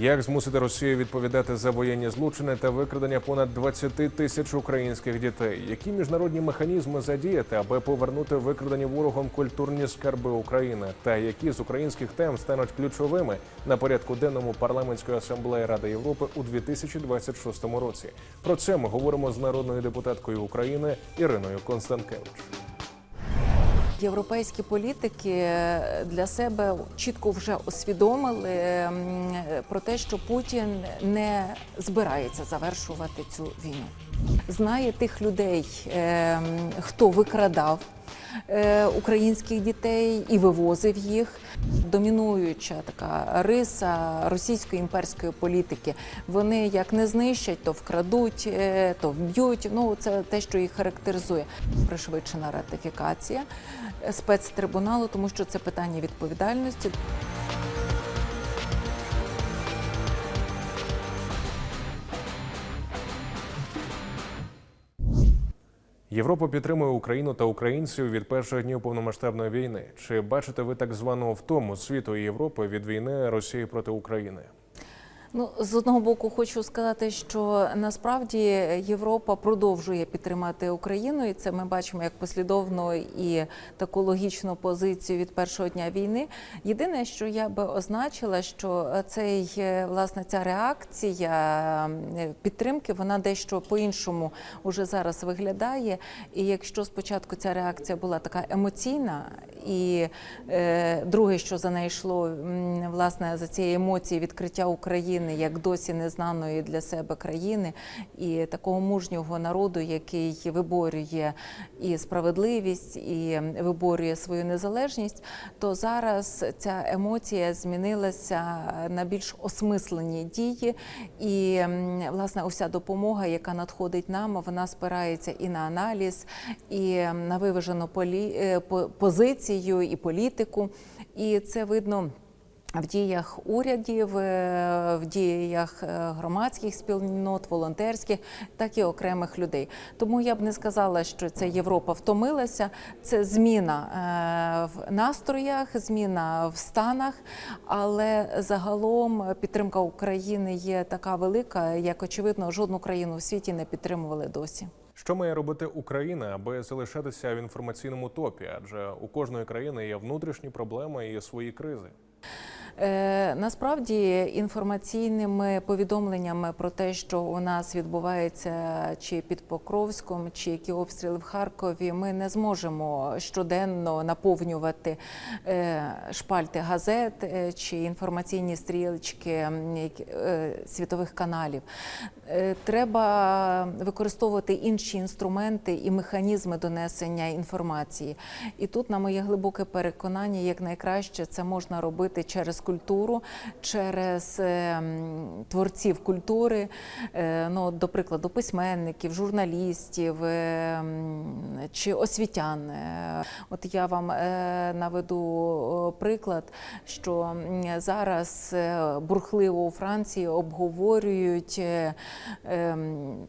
Як змусити Росію відповідати за воєнні злочини та викрадення понад 20 тисяч українських дітей? Які міжнародні механізми задіяти, аби повернути викрадані ворогом культурні скарби України? Та які з українських тем стануть ключовими на порядку денному парламентської асамблеї Ради Європи у 2026 році? Про це ми говоримо з народною депутаткою України Іриною Констанкевич. Європейські політики для себе чітко вже усвідомили про те, що Путін не збирається завершувати цю війну. Знає тих людей, е, хто викрадав е, українських дітей і вивозив їх. Домінуюча така риса російської імперської політики. Вони як не знищать, то вкрадуть, е, то вб'ють. Ну це те, що їх характеризує. Пришвидшена ратифікація е, спецтрибуналу, тому що це питання відповідальності. Європа підтримує Україну та українців від перших днів повномасштабної війни. Чи бачите ви так звану втому світу і Європи від війни Росії проти України? Ну, з одного боку, хочу сказати, що насправді Європа продовжує підтримати Україну, і це ми бачимо як послідовну і таку логічну позицію від першого дня війни. Єдине, що я би означила, що цей власне ця реакція підтримки, вона дещо по-іншому уже зараз виглядає. І якщо спочатку ця реакція була така емоційна, і е, друге, що за нею йшло, власне, за цієї емоції відкриття України як досі незнаної для себе країни і такого мужнього народу, який виборює і справедливість, і виборює свою незалежність, то зараз ця емоція змінилася на більш осмислені дії. І власне уся допомога, яка надходить нам, вона спирається і на аналіз, і на виважену е, позицію і політику. І це видно. В діях урядів, е, в діях е, громадських спільнот, волонтерських, так і окремих людей. Тому я б не сказала, що це Європа втомилася. Це зміна е, в настроях, зміна в станах, але загалом підтримка України є така велика, як очевидно, жодну країну в світі не підтримували досі. Що має робити Україна, аби залишатися в інформаційному топі? Адже у кожної країни є внутрішні проблеми і свої кризи. Е, насправді інформаційними повідомленнями про те, що у нас відбувається чи під Покровськом, чи які обстріли в Харкові, ми не зможемо щоденно наповнювати е, шпальти газет е, чи інформаційні стрілочки світових каналів. Е, Треба використовувати інші інструменти і механізми донесення інформації. І тут, на моє глибоке переконання, як найкраще це можна робити через культуру, через е, творців культури, е, ну, до прикладу, письменників, журналістів чи освітян. От я вам наведу приклад, що зараз бурхливо у Франції обговорюють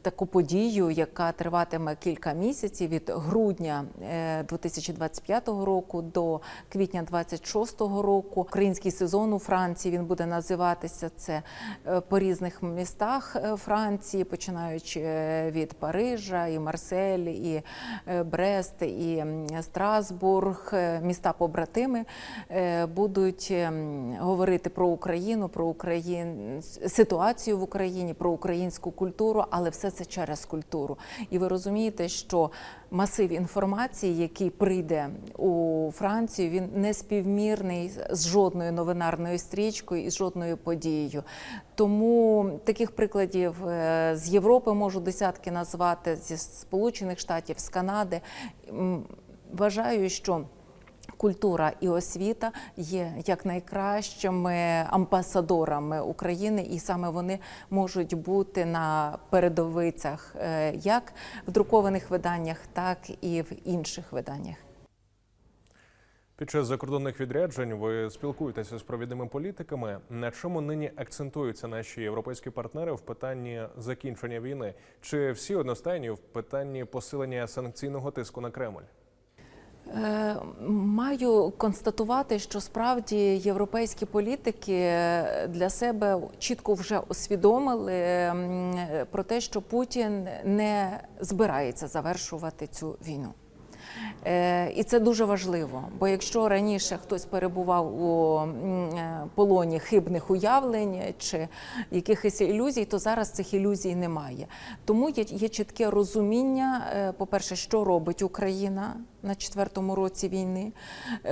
таку подію, яка триватиме кілька місяців від грудня е, 2025 року до квітня 2026 року. Український сезон у Франції він буде називатися це е, по різних містах е, Франції, починаючи е, від Парижа, і Марсель, і е, Брест, і Страсбург, е, міста побратими е, будуть ем, говорити про Україну, про Україн... ситуацію в Україні, про українську культуру, але все це через культуру. І ви розумієте, що масив інформації, який прийде у Францію, він не співмірний з жодною новинарною стрічкою і з жодною подією. Тому таких прикладів е, з Європи можу десятки назвати зі Сполучених Штатів, з Канади. Вважаю, що Культура і освіта є як найкращими амбасадорами України, і саме вони можуть бути на передовицях е, як в друкованих виданнях, так і в інших виданнях. Під час закордонних відряджень ви спілкуєтеся з провідними політиками. На чому нині акцентуються наші європейські партнери в питанні закінчення війни? Чи всі одностайні в питанні посилення санкційного тиску на Кремль? Е, Маю констатувати, що справді європейські політики для себе чітко вже усвідомили про те, що Путін не збирається завершувати цю війну. Е, І це дуже важливо, бо якщо раніше хтось перебував у е, полоні хибних уявлень чи якихось ілюзій, то зараз цих ілюзій немає. Тому є, є чітке розуміння, е, по-перше, що робить Україна на четвертому році війни.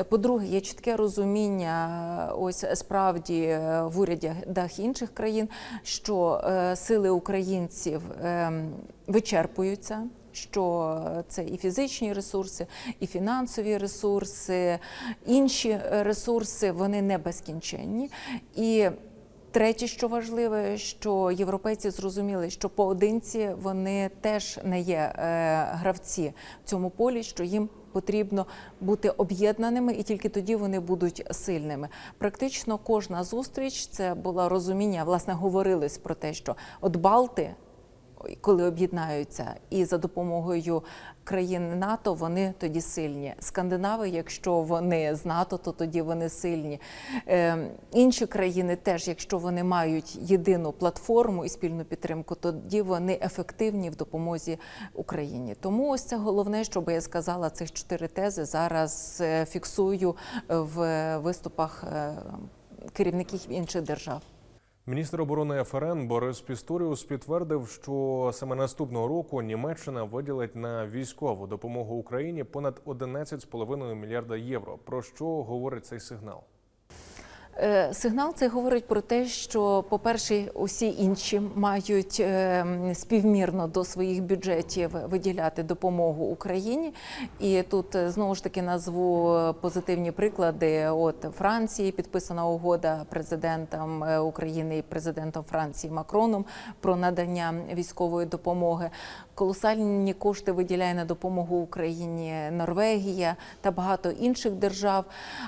По-друге, є чітке розуміння, ось справді в урядах інших країн, що сили українців е, вичерпуються що це і фізичні ресурси, і фінансові ресурси, інші ресурси вони не безкінченні. І Третє, що важливе, що європейці зрозуміли, що поодинці вони теж не є е, гравці в цьому полі, що їм потрібно бути об'єднаними, і тільки тоді вони будуть сильними. Практично кожна зустріч це було розуміння, власне, говорилось про те, що от Балти коли об'єднаються і за допомогою країн НАТО, вони тоді сильні. Скандинави, якщо вони з НАТО, то тоді вони сильні. Е, інші країни теж, якщо вони мають єдину платформу і спільну підтримку, тоді вони ефективні в допомозі Україні. Тому ось це головне, що би я сказала, цих чотири тези зараз е, фіксую в виступах е, керівників інших держав. Міністр оборони ФРН Борис Пісторіус підтвердив, що саме наступного року Німеччина виділить на військову допомогу Україні понад 11,5 мільярда євро. Про що говорить цей сигнал? Е, Сигнал це говорить про те, що, по-перше, усі інші мають е, співмірно до своїх бюджетів виділяти допомогу Україні. І тут е, знову ж таки назву позитивні приклади. От Франції підписана угода президентом України і президентом Франції Макроном про надання військової допомоги. Колосальні кошти виділяє на допомогу Україні Норвегія та багато інших держав.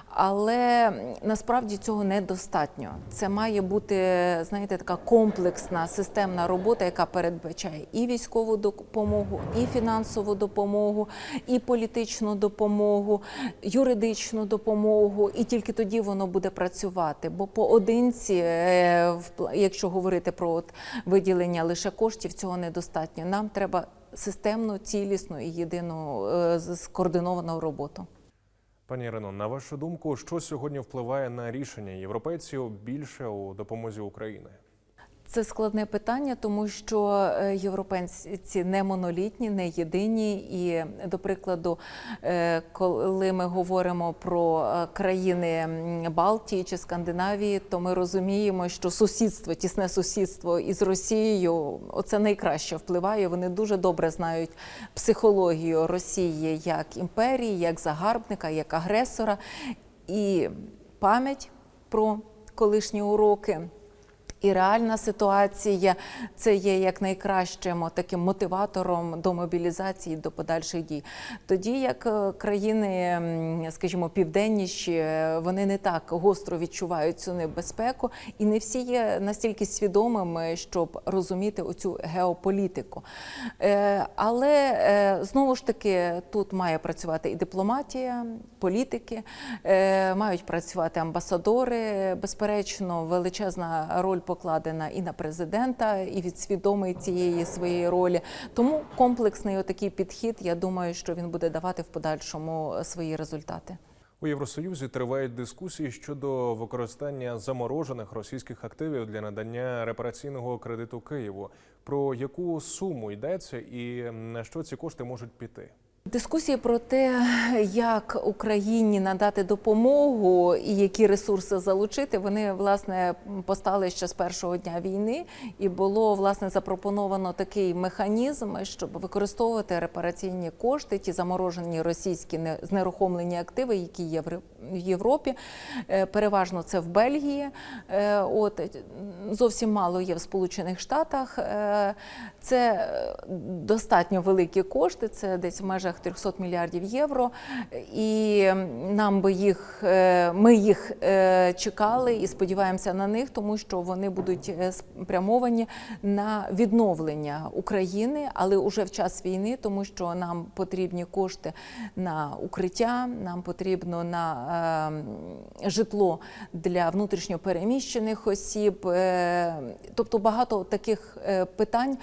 Але насправді цього недостатньо. Це має бути, знаєте, така комплексна системна робота, яка передбачає і військову допомогу, і фінансову допомогу, і політичну допомогу, юридичну допомогу, і тільки тоді воно буде працювати. Бо поодинці, е, якщо говорити про от виділення лише коштів, цього недостатньо. Нам треба системну, цілісну і єдину е, скоординовану роботу. Пані Ірино, на вашу думку, що сьогодні впливає на рішення європейців більше у допомозі України? Це складне питання, тому що е, європейці не монолітні, не єдині. І, до прикладу, е, коли ми говоримо про е, країни Балтії чи Скандинавії, то ми розуміємо, що сусідство, тісне сусідство із Росією, оце найкраще впливає. Вони дуже добре знають психологію Росії як імперії, як загарбника, як агресора, і пам'ять про колишні уроки. І реальна ситуація це є як найкращим таким мотиватором до мобілізації до подальших дій. Тоді як е, країни, скажімо, південніші, е, вони не так гостро відчувають цю небезпеку, і не всі є настільки свідомими, щоб розуміти оцю геополітику. Е, Але знову ж таки тут має працювати і дипломатія, політики, мають працювати амбасадори. Безперечно, величезна роль покладена і на президента, і від свідомий цієї своєї ролі. Тому комплексний отакий підхід, я думаю, що він буде давати в подальшому свої результати. У Євросоюзі тривають дискусії щодо використання заморожених російських активів для надання репараційного кредиту Києву. Про яку суму йдеться і на що ці кошти можуть піти? Дискусії про те, як Україні надати допомогу і які ресурси залучити, вони власне постали ще з першого дня війни, і було власне запропоновано такий механізм, щоб використовувати репараційні кошти, ті заморожені російські не- знерухомлені активи, які є в Європі. Е, Переважно це в Бельгії. Е, От зовсім мало є в Сполучених Штатах. Е, Це достатньо великі кошти. Це десь в межах 400 мільярдів євро, і нам би їх е, ми їх е, чекали і сподіваємося на них, тому що вони будуть е, спрямовані на відновлення України, але уже в час війни, тому що нам потрібні кошти на укриття, нам потрібно на житло для внутрішньо переміщених осіб, тобто багато таких питань.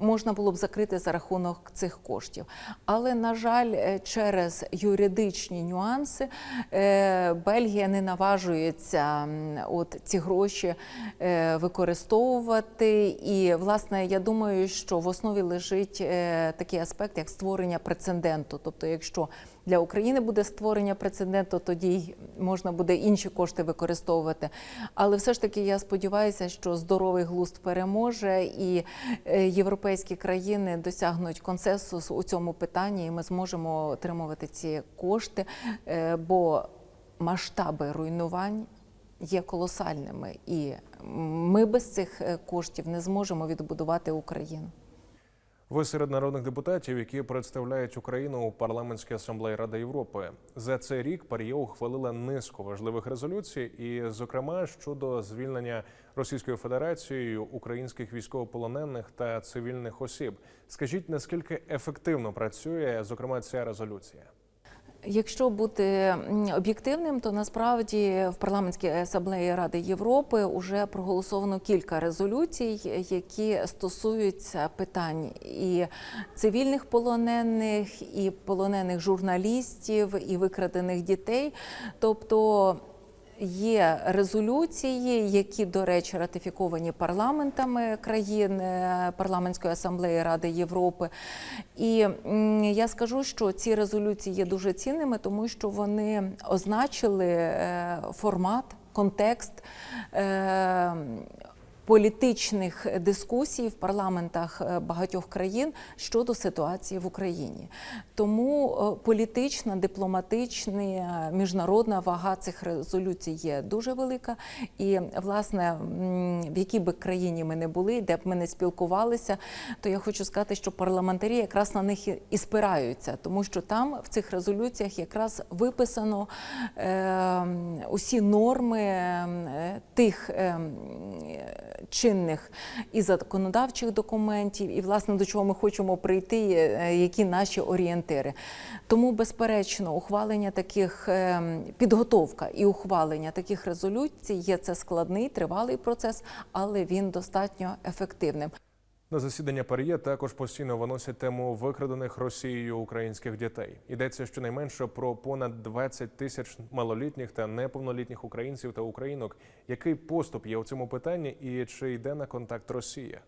Можна було б закрити за рахунок цих коштів, але на жаль, е, через юридичні нюанси е, Бельгія не наважується от ці гроші е, використовувати. І власне я думаю, що в основі лежить такий аспект, як створення прецеденту. Тобто, якщо для України буде створення прецеденту, тоді можна буде інші кошти використовувати. Але все ж таки я сподіваюся, що здоровий глузд переможе, і е, європейські країни досягнуть консенсусу у цьому питанні, і ми зможемо отримувати ці кошти, е, бо масштаби руйнувань. Є колосальними, і ми без цих е, коштів не зможемо відбудувати Україну. Ви серед народних депутатів, які представляють Україну у парламентській асамблеї Ради Європи. За цей рік Пар'є ухвалила низку важливих резолюцій, і, зокрема, щодо звільнення Російською Федерацією українських військовополонених та цивільних осіб. Скажіть, наскільки ефективно працює зокрема ця резолюція? Якщо бути об'єктивним, то насправді в парламентській асамблеї Ради Європи вже проголосовано кілька резолюцій, які стосуються питань і цивільних полонених, і полонених журналістів, і викрадених дітей. Тобто Є резолюції, які, до речі, ратифіковані парламентами країн е, парламентської асамблеї Ради Європи. І я скажу, що ці резолюції є дуже цінними, тому що вони означили е, формат, контекст. Політичних дискусій в парламентах е, багатьох країн щодо ситуації в Україні, тому е, політична, дипломатична, міжнародна вага цих резолюцій є дуже велика. І власне, в якій би країні ми не були, де б ми не спілкувалися, то я хочу сказати, що парламентарі якраз на них і- і спираються, тому що там в цих резолюціях якраз виписано е, усі норми е, тих. е, чинних і законодавчих документів, і власне до чого ми хочемо прийти, е, які наші орієнтири. Тому, безперечно, ухвалення таких е, підготовка і ухвалення таких резолюцій є це складний тривалий процес, але він достатньо ефективним. На засідання Пар'є також постійно виносять тему викрадених Росією українських дітей. Йдеться щонайменше про понад 20 тисяч малолітніх та неповнолітніх українців та українок. Який поступ є у цьому питанні, і чи йде на контакт Росія?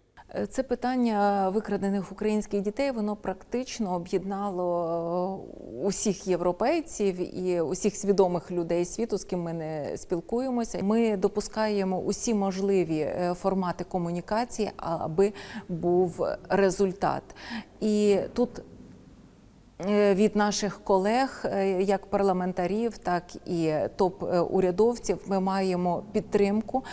Це питання викрадених українських дітей воно практично об'єднало е, усіх європейців і усіх свідомих людей світу, з ким ми не спілкуємося. Ми допускаємо усі можливі е, формати комунікації, аби був результат. І тут від наших колег, е, як парламентарів, так і топ-урядовців, ми маємо підтримку.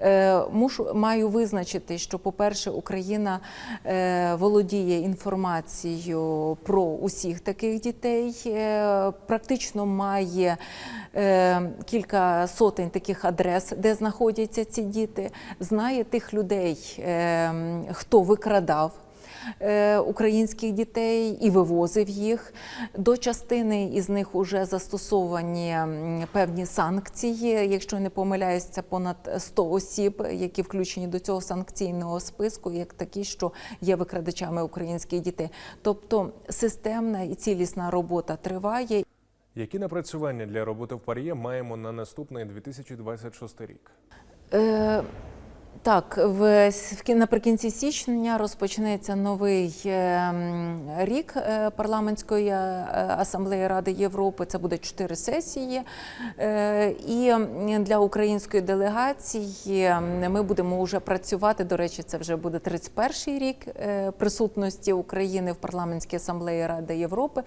Е, Мушу маю визначити, що, по-перше, Україна е, володіє інформацією про усіх таких дітей, е, практично має е, кілька сотень таких адрес, де знаходяться ці діти, знає тих людей, е, хто викрадав е, українських дітей і вивозив їх. До частини із них вже застосовані певні санкції. Якщо не помиляюсь, це понад 100 осіб, які включені до цього санкційного списку, як такі, що є викрадачами українських дітей. Тобто системна і цілісна робота триває. Які напрацювання для роботи в Пар'є маємо на наступний 2026 рік? Е, так, в, наприкінці січня розпочнеться новий е, рік е, парламентської е, асамблеї Ради Європи. Це буде чотири сесії. Е, І для української делегації ми будемо вже працювати. До речі, це вже буде 31-й рік присутності України в парламентській асамблеї Ради Європи.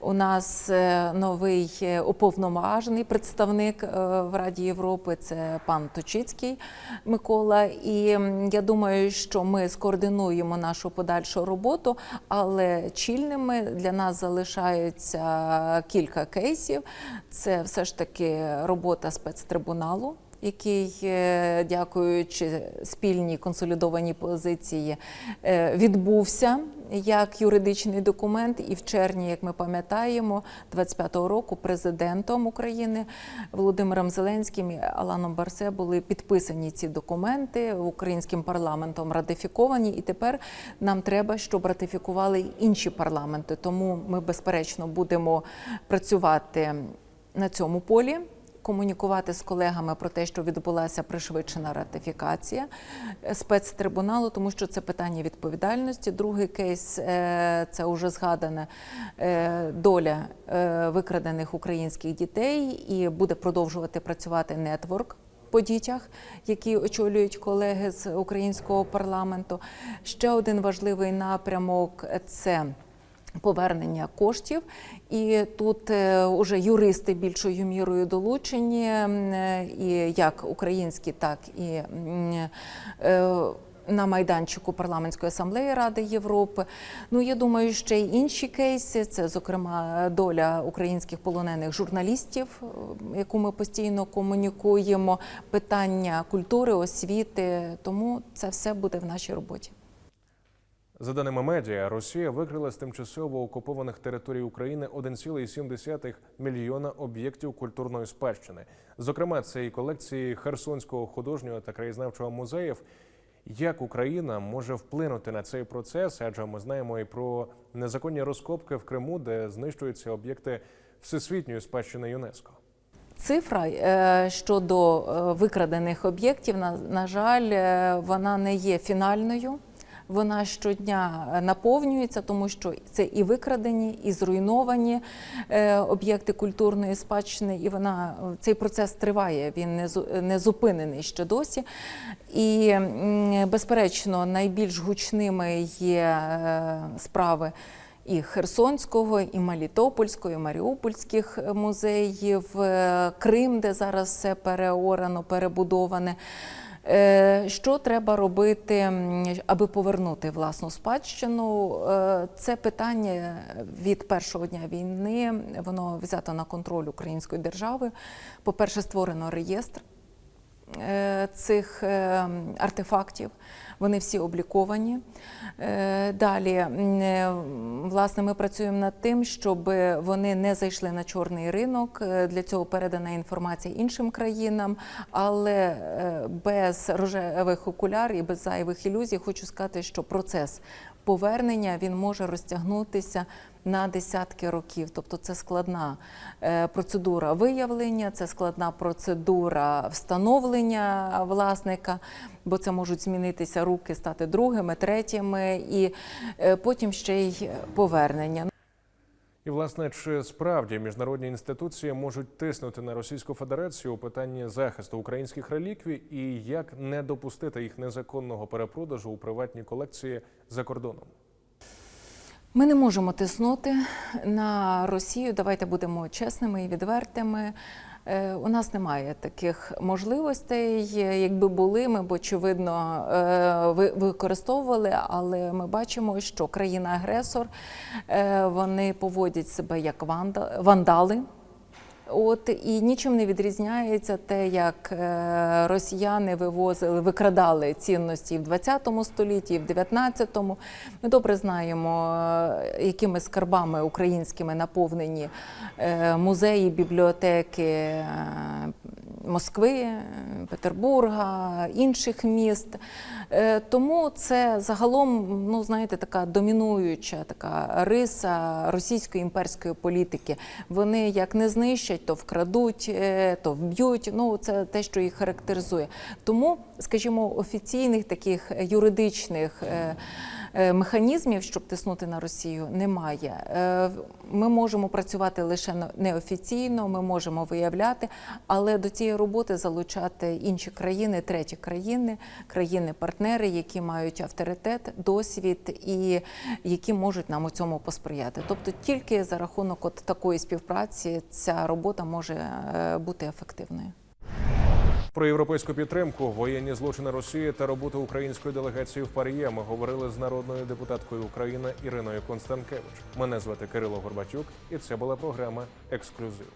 У нас новий уповноважений представник в Раді Європи. Це пан Точицький Микола. І я думаю, що ми скоординуємо нашу подальшу роботу, але чільними для нас залишаються кілька кейсів. Це все ж таки робота спецтрибуналу. Який, е, дякуючи спільній консолідованій позиції, е, відбувся як юридичний документ, і в червні, як ми пам'ятаємо, 25-го року президентом України Володимиром Зеленським і Аланом Барсе були підписані ці документи українським парламентом, ратифіковані. І тепер нам треба, щоб ратифікували інші парламенти. Тому ми безперечно будемо працювати на цьому полі комунікувати з колегами про те, що відбулася пришвидшена ратифікація е, спецтрибуналу, тому що це питання відповідальності. Другий кейс е, це вже згадана е, доля викрадених українських дітей, і буде продовжувати працювати нетворк. По дітях, які очолюють колеги з українського парламенту, ще один важливий напрямок це повернення коштів. І тут е, уже юристи більшою мірою долучені, е, і як українські, так і е, на майданчику парламентської асамблеї Ради Європи. Ну я думаю, ще й інші кейси. Це, зокрема, доля українських полонених журналістів, яку ми постійно комунікуємо, питання культури, освіти. Тому це все буде в нашій роботі. За даними медіа, Росія викрила з тимчасово окупованих територій України 1,7 мільйона об'єктів культурної спадщини. Зокрема, це і колекції Херсонського художнього та краєзнавчого музеїв. Як Україна може вплинути на цей процес? Адже ми знаємо і про незаконні розкопки в Криму, де знищуються об'єкти всесвітньої спадщини ЮНЕСКО. Цифра е, щодо е, викрадених об'єктів, на, на жаль, е, вона не є фінальною. Вона щодня е, наповнюється, тому що це і викрадені, і зруйновані е, об'єкти культурної спадщини, і вона цей процес триває. Він не зу- не зупинений ще досі. І безперечно, найбільш гучними є е, справи і Херсонського, і Мелітопольського, і Маріупольських музеїв, е, Крим, де зараз все переорано, перебудоване. Е, Що треба робити, аби повернути власну спадщину? Е, Це питання від першого дня війни. Воно взято на контроль української держави. По-перше, створено реєстр цих е, артефактів. Вони всі обліковані. Е, Далі, е, власне, ми працюємо над тим, щоб вони не зайшли на чорний ринок. Е, Для цього передана інформація іншим країнам, але е, без рожевих окуляр і без зайвих ілюзій хочу сказати, що процес повернення він може розтягнутися на десятки років. Тобто це складна е, процедура виявлення, це складна процедура встановлення власника, бо це можуть змінитися руки, стати другими, третіми, і е, потім ще й повернення. І власне, чи справді міжнародні інституції можуть тиснути на Російську Федерацію у питанні захисту українських реліквій і як не допустити їх незаконного перепродажу у приватні колекції за кордоном? Ми не можемо тиснути на Росію. Давайте будемо чесними і відвертими. Е, У нас немає таких можливостей. Якби були, ми б очевидно е, ви- використовували, але ми бачимо, що країна-агресор е, вони поводять себе як вандали. От і нічим не відрізняється те, як е, росіяни вивозили, викрадали цінності в 20 столітті, в 19-му. Ми добре знаємо, е, якими скарбами українськими наповнені е, музеї, бібліотеки Москви, е, Петербурга, інших міст. Е, Тому це загалом, ну знаєте, така домінуюча така риса російської імперської політики. Вони як не знищать, то вкрадуть, е, то вб'ють. Ну це те, що їх характеризує. Тому, скажімо, офіційних таких юридичних. Е, Механізмів, щоб тиснути на Росію, немає. Е, Ми можемо працювати лише неофіційно, ми можемо виявляти, але до цієї роботи залучати інші країни, треті країни, країни-партнери, які мають авторитет, досвід і які можуть нам у цьому посприяти. Тобто тільки за рахунок от такої співпраці ця робота може е, бути ефективною. Про європейську підтримку, воєнні злочини Росії та роботу української делегації в Пар'є ми говорили з народною депутаткою України Іриною Констанкевич. Мене звати Кирило Горбатюк, і це була програма Ексклюзив.